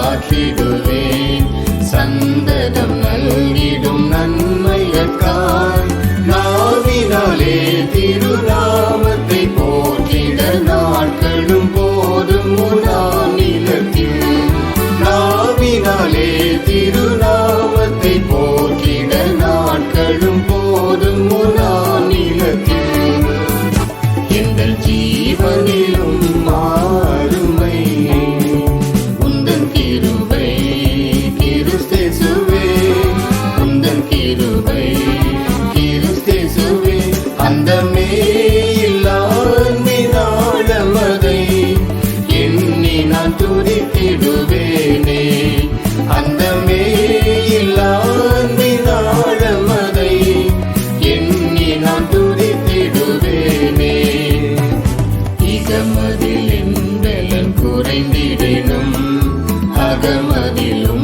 சாற்றிடுவேன் சந்ததம் நல்கிடும் நன்மையற்காய். நாவினாலே திருநாள். de luz.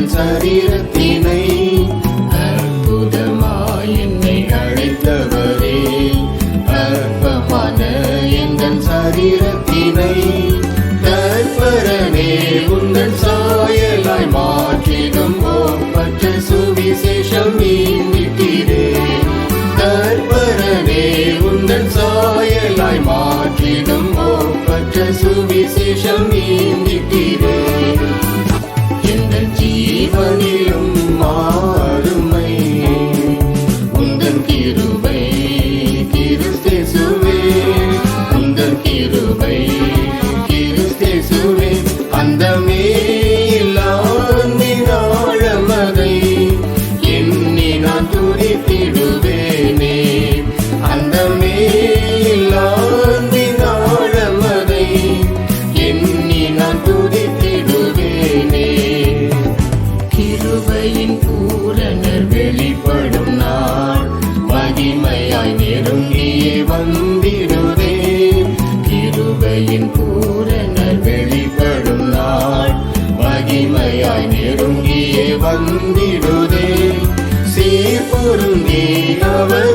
தன் சரீரத்தினை அற்புதமாய் என்னை அழைத்தவரே. அற்பமான எங்கள் சரீரத்தினை கற்பரனே உங்கள் சாயலாய் மாற்றிடும் ஓப்பற்ற சுவிசேஷம் நீட்டிரே கற்பரனே உங்கள் சாயலாய் மாற்றிடும் ஓப்பற்ற சுவிசேஷம் நீட்டிரே எங்கள் ஜீவனிலும் மாறும் குருவே அவர்